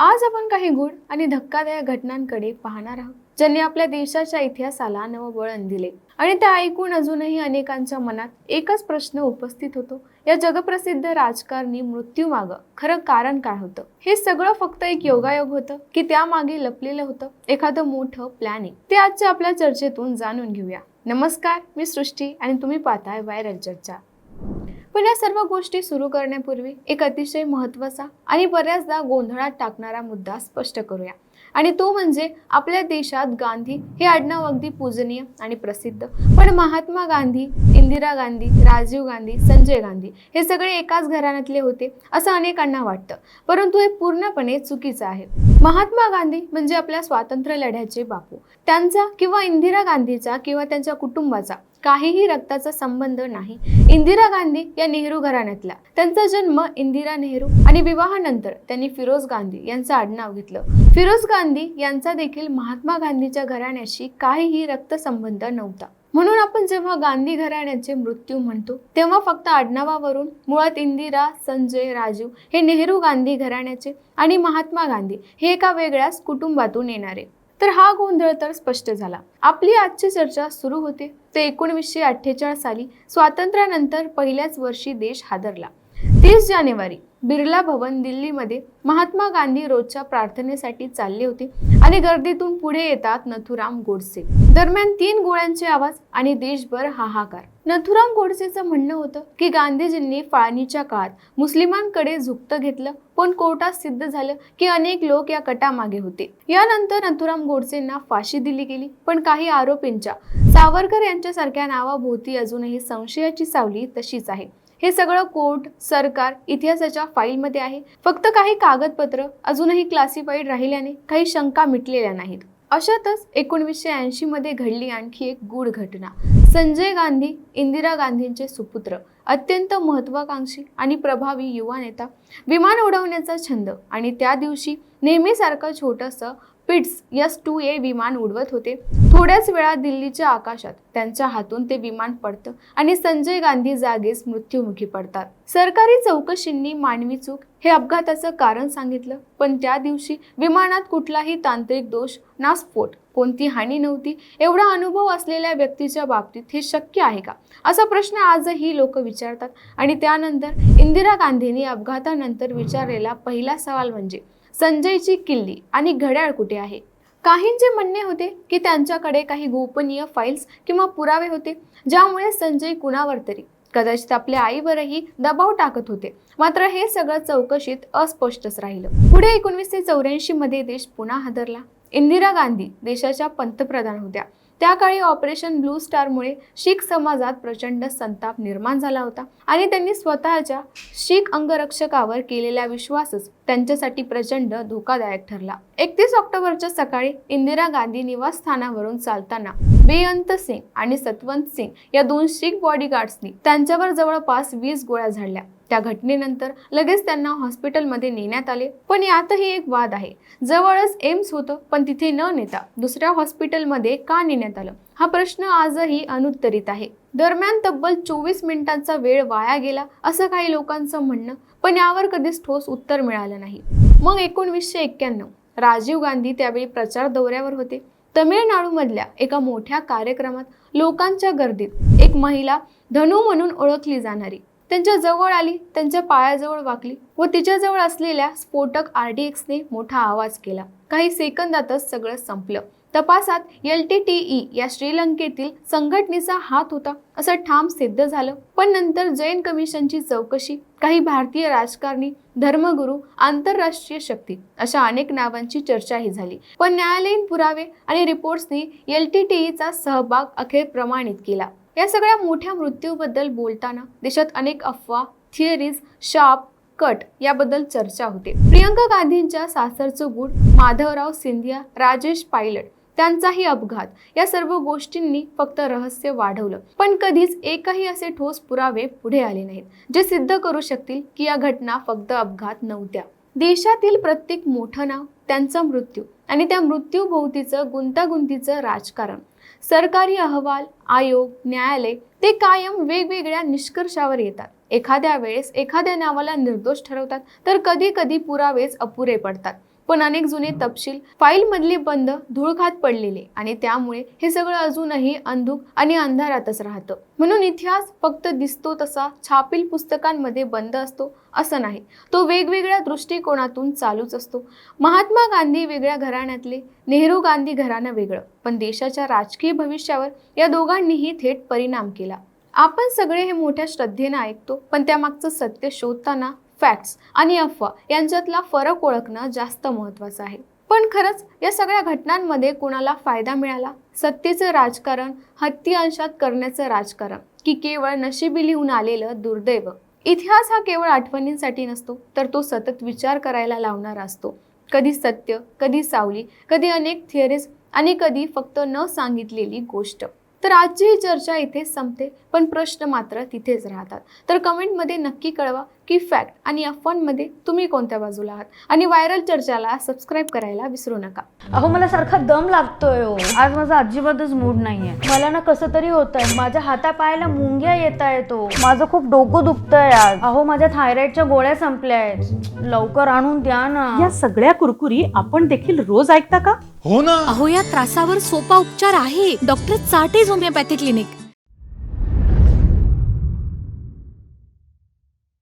आज आपण काही गुढ आणि धक्कादायक घटनांकडे पाहणार आहोत ज्यांनी आपल्या देशाच्या इतिहासाला नवं वळण दिले. आणि त्या ऐकून अजूनही अनेकांच्या मनात एकच प्रश्न उपस्थित होतो या जगप्रसिद्ध राजकारणी मृत्यूमागं खरं कारण काय होतं? हे सगळं फक्त एक योगायोग होतं की त्यामागे लपलेलं होतं एखादं मोठं प्लॅनिंग ते आजच्या आपल्या चर्चेतून जाणून घेऊया. नमस्कार मी सृष्टी आणि तुम्ही पाहताय व्हायरल चर्चा. पण या सर्व गोष्टी सुरू करण्यापूर्वी एक अतिशय महत्त्वाचा आणि बऱ्याचदा गोंधळात टाकणारा मुद्दा स्पष्ट करूया. आणि तो म्हणजे आपल्या देशात गांधी हे आडनाव अगदी पूजनीय आणि प्रसिद्ध. पण महात्मा गांधी इंदिरा गांधी राजीव गांधी संजय गांधी हे सगळे एकाच घराण्यातले होते असं अनेकांना वाटतं. परंतु हे पूर्णपणे चुकीचं आहे. महात्मा गांधी म्हणजे आपल्या स्वातंत्र्य लढ्याचे बापू. त्यांचा किंवा इंदिरा गांधीचा किंवा त्यांच्या कुटुंबाचा काहीही रक्ताचा संबंध नाही. इंदिरा गांधी या नेहरू घराण्यातल्या. त्यांचा जन्म इंदिरा नेहरू आणि विवाहानंतर त्यांनी फिरोज गांधी यांचं आडनाव घेतलं. फिरोज गांधी यांचा देखील महात्मा गांधीच्या घराण्याशी काहीही रक्तसंबंध नव्हता. म्हणून आपण जेव्हा गांधी घराण्याचे मृत्यू म्हणतो तेव्हा फक्त आडनावावरून मुळात इंदिरा संजय राजीव हे नेहरू गांधी घराण्याचे आणि महात्मा गांधी हे एका वेगळ्याच कुटुंबातून येणारे. तर हा गोंधळ तर स्पष्ट झाला. आपली आजची चर्चा सुरू होते. ते एकोणीसशे अठ्ठेचाळीस साली स्वातंत्र्यानंतर पहिल्याच वर्षी देश हादरला. तीस जानेवारी बिर्ला भवन दिल्लीमध्ये महात्मा गांधी रोजच्या प्रार्थनेसाठी चालले होते आणि गर्दीतून पुढे येतात नथुराम गोडसे. दरम्यान तीन गोळ्यांचे आवाज आणि देशभर हाहाकार. नथुराम गोडसेचं म्हणणं होतं की गांधीजींनी फाळणीच्या काळात मुस्लिमांकडे झुकतं घेतलं पण कोर्टात सिद्ध झालं की अनेक लोक या कटामागे होते. यानंतर नथुराम गोडसेंना फाशी दिली गेली पण काही आरोपींच्या सावरकर यांच्यासारख्या नावाभोवती अजूनही संशयाची सावली तशीच आहे. हे सगळं कोर्ट सरकार इतिहासाच्या फाईलमध्ये आहे. फक्त काही कागदपत्र अजूनही क्लासिफाईड राहिल्याने काही शंका मिटलेल्या नाहीत. अशातच एकोणवीसशे ऐंशी मध्ये घडली आणखी एक गूढ घटना. संजय गांधी इंदिरा गांधींचे सुपुत्र अत्यंत महत्वाकांक्षी आणि प्रभावी युवा नेता विमान उडवण्याचा छंद आणि त्या दिवशी नेहमीसारखं छोटंसं पिट्स यस टू ए विमान उडवत होते. थोड्याच वेळात दिल्लीच्या आकाशात त्यांच्या हातून ते विमान पडतं आणि संजय गांधी जागेस मृत्युमुखी पडतात. सरकारी चौकशींनी मानवी चूक हे अपघाताचं कारण सांगितलं पण त्या दिवशी विमानात कुठलाही तांत्रिक दोष ना स्फोट कोणती हानी नव्हती एवढा अनुभव असलेल्या व्यक्तीच्या बाबतीत हे शक्य आहे का? असा प्रश्न आजही लोक विचारतात आणि त्यानंतर इंदिरा गांधींनी अपघातानंतर विचारलेला पहिला सवाल म्हणजे संजयची किल्ली आणि घड्याळ कुठे आहे? काहींचे म्हणणे होते की त्यांच्याकडे काही गोपनीय फाईल्स किंवा पुरावे होते ज्यामुळे संजय कुणावर तरी कदाचित आपल्या आईवरही दबाव टाकत होते. मात्र हे सगळं चौकशीत अस्पष्टच राहिलं. पुढे एकोणीसशे चौऱ्याऐंशी मध्ये देश पुन्हा हादरला. इंदिरा गांधी देशाच्या पंतप्रधान होत्या. त्या काळी ऑपरेशन ब्लू स्टारमुळे शीख समाजात प्रचंड संताप निर्माण झाला होता. आणि त्यांनी स्वतःच्या शीख अंगरक्षकावर केलेला विश्वासच त्यांच्यासाठी प्रचंड धोकादायक ठरला. एकतीस ऑक्टोबरच्या सकाळी इंदिरा गांधी निवासस्थानावरून चालताना बेअंत सिंग आणि सतवंत सिंग या दोन शीख बॉडीगार्ड्सनी त्यांच्यावर जवळपास वीस गोळ्या झाडल्या. त्या घटनेनंतर लगेच त्यांना हॉस्पिटलमध्ये नेण्यात आले. पण यातही एक वाद आहे. जवळच एम्स होतं पण तिथे न नेता दुसऱ्या हॉस्पिटलमध्ये का नेण्यात आलं? हा प्रश्न आजही अनुत्तरित आहे. दरम्यान तब्बल चोवीस मिनिटांचा वेळ वाया गेला असं काही लोकांचं म्हणणं पण यावर कधीच ठोस उत्तर मिळालं नाही. मग एकोणवीसशे एक्क्याण्णव राजीव गांधी त्यावेळी प्रचार दौऱ्यावर होते. तमिळनाडूमधल्या एका मोठ्या कार्यक्रमात लोकांच्या गर्दीत एक महिला धनु म्हणून ओळखली जाणारी. त्यांच्या जवळ आली त्यांच्या पायाजवळ वाकली व तिच्याजवळ असलेल्या स्फोटक आर डी एक्सने मोठा आवाज केला. काही सेकंदातच सगळं संपलं. तपासात एल टी टी ई या श्रीलंकेतील संघटनेचा हात होता असं ठाम सिद्ध झालं. पण नंतर जैन कमिशनची चौकशी काही भारतीय राजकारणी धर्मगुरू आंतरराष्ट्रीय शक्ती अशा अनेक नावांची चर्चाही झाली. पण न्यायालयीन पुरावे आणि रिपोर्ट्सनी एल टी टी ईचा सहभाग अखेर प्रमाणित केला. या सगळ्या मोठ्या मृत्यूबद्दल बोलताना देशात अनेक अफवा थिअरीज शाप कट याबद्दल चर्चा होते. प्रियंका गांधींच्या सासरचं गुड माधवराव सिंधिया राजेश पायलट त्यांचाही अपघात. या सर्व गोष्टींनी फक्त रहस्य वाढवलं. पण कधीच एकही असे ठोस पुरावे पुढे आले नाहीत जे सिद्ध करू शकतील की या घटना फक्त अपघात नव्हत्या. देशातील प्रत्येक मोठं नाव त्यांचा मृत्यू आणि त्या मृत्यूभोवतीचं गुंतागुंतीचं राजकारण सरकारी अहवाल आयोग न्यायालय ते कायम वेगवेगळ्या निष्कर्षावर येतात. एखाद्या वेळेस एखाद्या नावाला निर्दोष ठरवतात तर कधी कधी पुरावेच अपुरे पडतात. पण अनेक जुने तपशील फाईल मधले बंद धूळखात पडलेले आणि त्यामुळे हे सगळं अजूनही अंधुक आणि अंधारातच राहतं. म्हणून इतिहास फक्त दिसतो तसा छापील पुस्तकांमध्ये बंद असतो असं नाही. तो वेगवेगळ्या दृष्टिकोनातून चालूच असतो. महात्मा गांधी वेगळ्या घराण्यातले नेहरू गांधी घराणं वेगळं. पण देशाच्या राजकीय भविष्यावर या दोघांनीही थेट परिणाम केला. आपण सगळे हे मोठ्या श्रद्धेनं ऐकतो पण त्यामागचं सत्य शोधताना फॅक्ट्स आणि अफवा यांच्यातला फरक ओळखणं जास्त महत्त्वाचं आहे. पण खरंच या सगळ्या घटनांमध्ये कोणाला फायदा मिळाला? सत्तेचं राजकारण हत्ती अंशात करण्याचं राजकारण की केवळ नशिबी लिहून आलेलं दुर्दैव? इतिहास हा केवळ आठवणींसाठी नसतो तर तो सतत विचार करायला लावणारा असतो. कधी सत्य कधी सावली कधी अनेक थिअरीज आणि कधी फक्त न सांगितलेली गोष्ट. तर आजची ही चर्चा इथेच संपते पण प्रश्न मात्र तिथेच राहतात. तर कमेंटमध्ये नक्की कळवा की फॅक्ट आणि अफवांमध्ये तुम्ही कोणत्या बाजूला आहात? आणि व्हायरल चर्चाला सबस्क्राईब करायला विसरू नका. अहो मला सारखा दम लागतोय हो. आज माझा अजिबातच मूड नाहीये. मला ना कसं तरी होतंय. माझ्या हातापायाला मुंग्या येत आहेत हो. माझं खूप डोकं दुखतंय आज. अहो माझ्या थायरॉइडच्या गोळ्या संपल्या आहेत. लवकर आणून द्या ना. या सगळ्या कुरकुरी आपण देखील रोज ऐकता का? हो ना. अहो या त्रासावर सोपा उपचार आहे. Doctor चाटेज homeopathy clinic